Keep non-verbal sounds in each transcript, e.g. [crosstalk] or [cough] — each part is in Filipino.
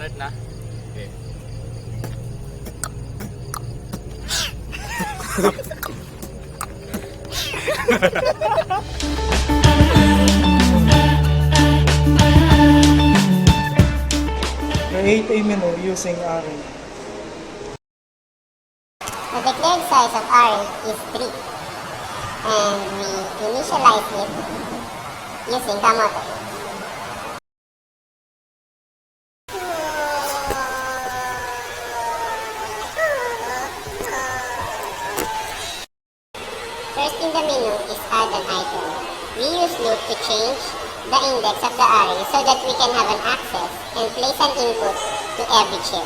Start na. Okay. Create a menu using array. The declared size of array is 3 and we initialize it using Kamote. To change the index of the array so that we can have an access and place an input to every chip.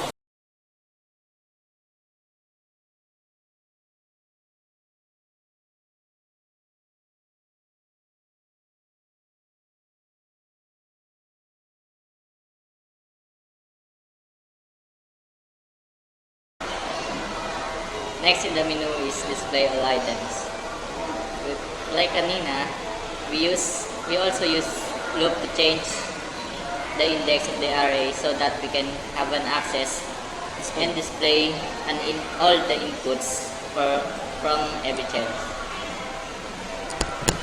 Next in the menu is display all items. Like kanina, we use we also use loop to change the index of the array so that we can have an access and display an in all the inputs for from every child.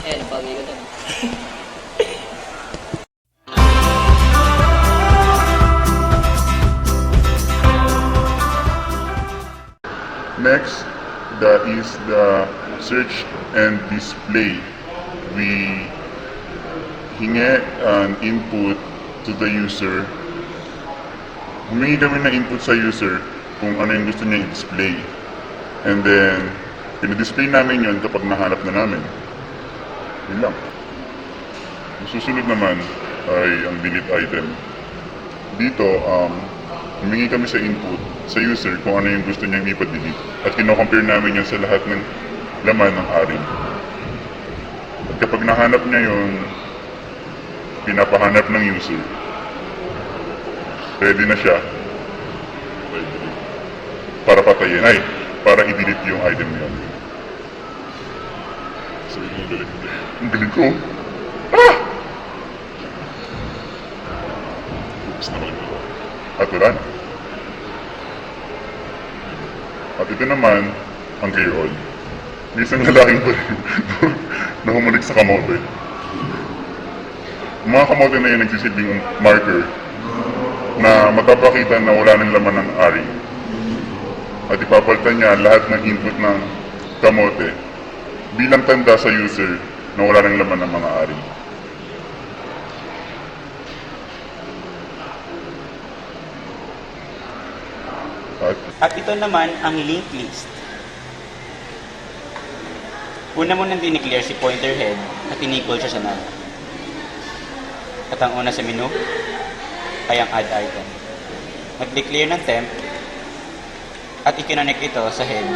Ayun, bawi ko dun. Next, the is the search and display. We hingi an input to the user. Humingi kami ng input sa user kung ano yung gusto niya i-display. And then, pinadisplay namin yun kapag nahanap na namin. Yun lang. Yung susunod naman ay ang delete item. Dito, um, humingi kami sa input sa user kung ano yung gusto niyang ipa-delete. At kino-compare namin yun sa lahat ng laman ng aring. At kapag nahanap niya yun, pinapahanap ng user. Ready na siya. Para patayin. Ay, para i-delete yung item niya. So, yun ang galing. Ang galing ko. Ah! Oops, naman. At wala na. At ito naman, ang gayon. Isang lalaking pa [laughs] rin na humalik sa kamote. Mga kamote na yun nagsisilbing marker na magpapakita na wala ng laman ng ari. At ipapalitan niya lahat ng input ng kamote bilang tanda sa user na wala ng laman ng mga ari. At At ito naman ang linked list. Una mo nang dineclare si pointer head at in-equal siya sa null. At ang una sa menu ay ang add item. Nag-declare ng temp at ikinonek ito sa head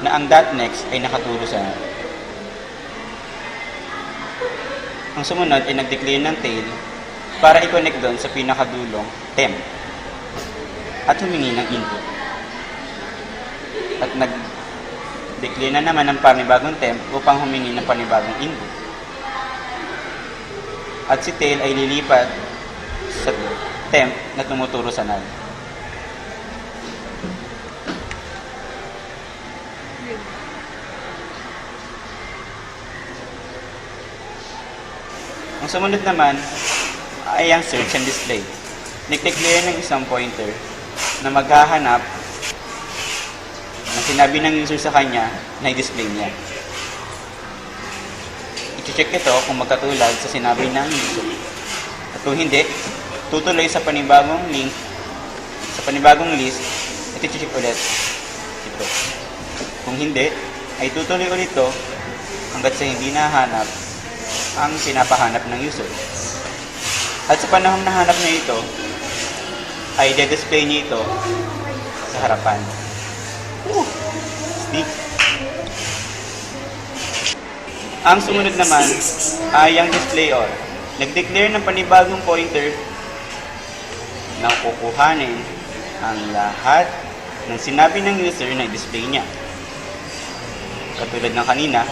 na ang next ay nakaturo sa. Ang sumunod ay nag-declare ng tail para i-connect doon sa pinakadulong temp at humingi ng input at nag-declare na naman ng panibagong temp upang humingi ng panibagong input. At si tail ay lilipat sa temp na tumuturo sa null. Ang sumunod naman ay ang search and display. Nag-declare ng isang pointer na maghahanap na sinabi ng user sa kanya na i-display niya. I-check ito kung magkatulad sa sinabi ng user. At kung hindi, tutuloy sa panibagong link, sa panibagong list, at i-check ulit ito. Kung hindi, ay tutuloy ulit ito hanggat sa hindi nahanap ang pinapahanap ng user. At sa panahon na hanap niya ito, ay i-display niya ito sa harapan. Sneak. Ang sumunod naman ay ang display all. Nag-declare ng panibagong pointer na kukuhanin ang lahat ng sinabi ng user na i-display niya. Katulad ng kanina,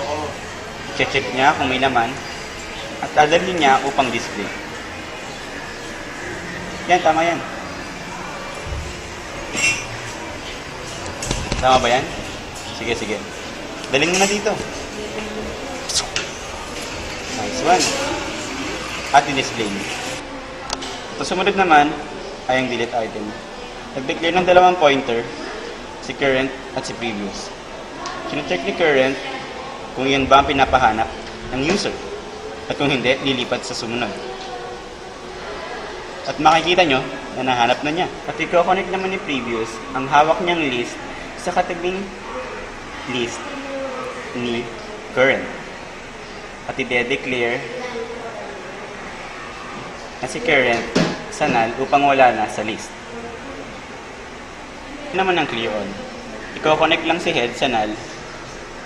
check niya kung may laman at dadalhin niya upang display. Yan, tama yan. Tama ba yan? Sige, sige. Daling na dito. Nice one. At i-display mo. Ito sumunod naman ay ang delete item. Nag-declare ng dalawang pointer, si current at si previous. Sino-check ni current kung yan ba ang pinapahanap ng user. At kung hindi, lilipat sa sumunod. At makikita nyo na nahanap na niya. At i-connect naman ni previous ang hawak niyang list sa katabing list ni current. At i-declare na si current sa upang wala na sa list. Ito naman ang clear all. I-connect lang si head sa null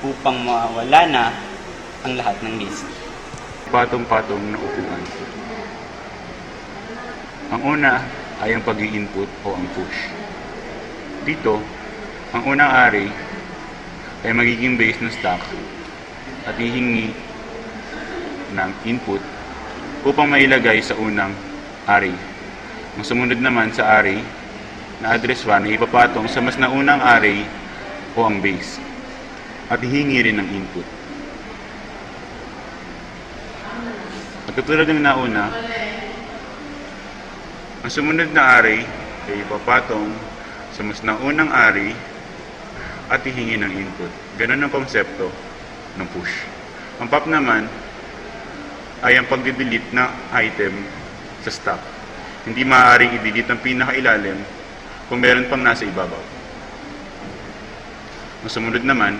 upang mawala na ang lahat ng list. patong-patong na upuan. Ang una ay ang pag input o ang push. Dito, ang unang array ay magiging base ng stack at hihingi ng input upang mailagay sa unang array. Ang sumunod naman sa array na address 1 ay ipapatong sa mas naunang array o ang base at hihingi rin ng input. At katulad ng nauna, ang sumunod na array ay ipapatong sa mas naunang array at hihingi ng input. Ganun ang konsepto ng push. Ang pop naman ay ang pagde-delete ng item sa stack. Hindi maaaring i-delete ang pinakailalim kung meron pang nasa ibabaw. Ang sumunod naman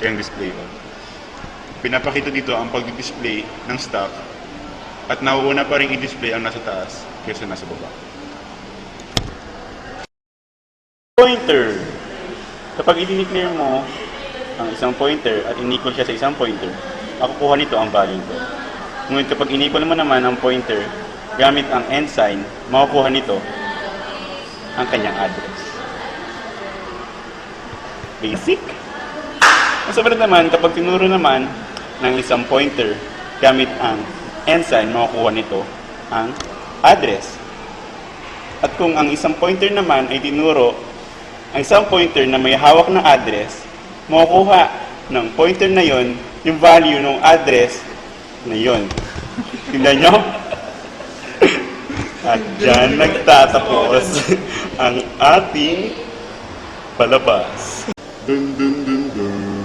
ay ang display. Pinapakita dito ang pag-display ng stack at nauuna pa rin i-display ang nasa taas kaysa nasa baba. Pointer. Kapag i-declare mo ang isang pointer at in-equal siya sa isang pointer, makukuha nito ang value nito. Ngunit kapag in-equal mo naman ang pointer gamit ang end sign, makukuha nito ang kanyang address. Basic. Sumunod naman, kapag tinuro naman ng isang pointer gamit ang end sign, makukuha nito ang address. At kung ang isang pointer naman ay tinuro ang isang pointer na may hawak ng address, makukuha ng pointer na yon yung value ng address na yon. Tingnan nyo? At dyan nagtatapos ang ating palabas. Dun dun dun. Dun,